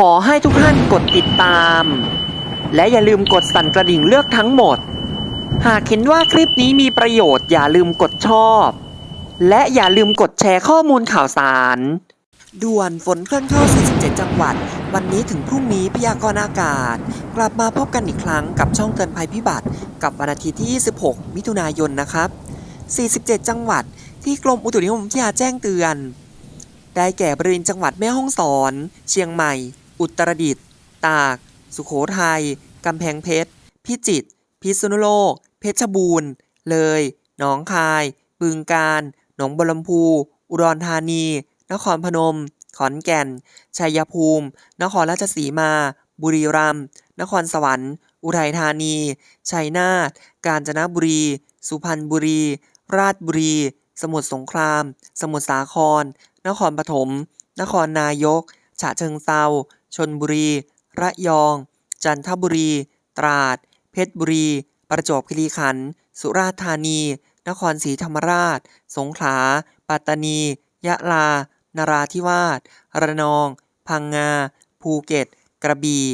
ขอให้ทุกท่านกดติดตาม และอย่าลืมกดสั่นกระดิ่งเลือกทั้งหมด หากเห็นว่าคลิปนี้มีประโยชน์อย่าลืมกดชอบ และอย่าลืมกดแชร์ข้อมูลข่าวสาร ด่วนฝนเคลื่อนเข้า 47 จังหวัด วันนี้ถึงพรุ่งนี้พยากรณ์อากาศ กลับมาพบกันอีกครั้งกับช่องเตือนภัยพิบัติ กับวันอาทิตย์ที่ 26 มิถุนายนนะครับ 47 จังหวัด ที่กรมอุตุนิยมวิทยาแจ้งเตือน ได้แก่บริเวณจังหวัดแม่ฮ่องสอน เชียงใหม่ อุตรดิตถ์ตาก สุโขทัย กำแพงเพชร พิจิตร พิษณุโลก เพชรบูรณ์ เลย หนองคาย บึงกาฬ หนองบัวลำพู อุดรธานี นครพนม ขอนแก่น ชัยภูมิ นครราชสีมา บุรีรัมย์ นครสวรรค์ อุทัยธานี ชัยนาท กาญจนบุรี สุพรรณบุรี ราชบุรี สมุทรสงคราม สมุทรสาคร นครปฐม นครนายก ฉะเชิงเซา ชนบุรี ระยอง จันทบุรี ตราด เพชรบุรี ประจวบคีรีขันธ์ สุราษฎร์ธานี นครศรีธรรมราช สงขลา ปัตตานี ยะลา นราธิวาส ระนอง พังงา ภูเก็ต กระบี่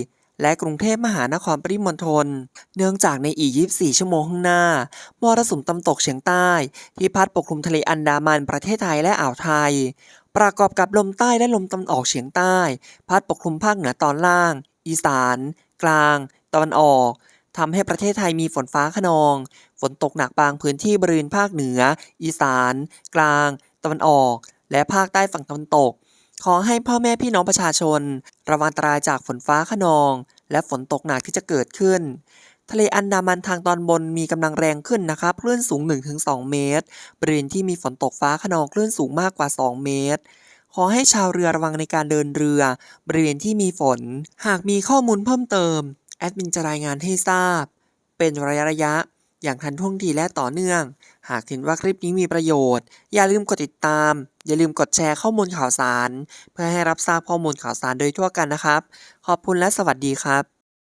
และกรุงเทพมหานครปริมณฑล เนื่องจากในอีก 24 ชั่วโมงข้างหน้า มรสุมตำตกเฉียงใต้ ที่พัดปกคลุมทะเลอันดามันประเทศไทยและอ่าวไทย ประกอบกับลมใต้และลมตะวันออกเฉียงใต้ พัดปกคลุมภาคเหนือตอนล่าง อีสาน กลาง ตะวันออกทำให้ประเทศไทยมีฝนฟ้าขนอง ฝนตกหนักบางพื้นที่บริเวณภาคเหนือ อีสาน กลาง ตะวันออก และภาคใต้ฝั่งตะวันตก ขอให้พ่อแม่พี่น้องประชาชน ระวังอันตรายจากฝนฟ้าขนอง และฝนตกหนักที่จะเกิดขึ้น ทะเลอันดามันทางตอนบนมีกำลังแรงขึ้นนะครับ คลื่นสูง 1-2 เมตร บริเวณที่มีฝนตกฟ้าขนองคลื่นสูงมากกว่า 2 เมตร ขอให้ชาวเรือระวังในการเดินเรือ บริเวณที่มีฝน หากมีข้อมูลเพิ่มเติม แอดมินจะรายงานให้ทราบ เป็นระยะระยะ อย่างทันท่วงทีและต่อเนื่อง หากเห็นว่าคลิปนี้มีประโยชน์ อย่าลืมกดติดตาม อย่าลืมกดแชร์ข้อมูลข่าวสาร เพื่อให้รับทราบข้อมูลข่าวสารโดยทั่วกันนะครับ ขอบคุณและสวัสดีครับ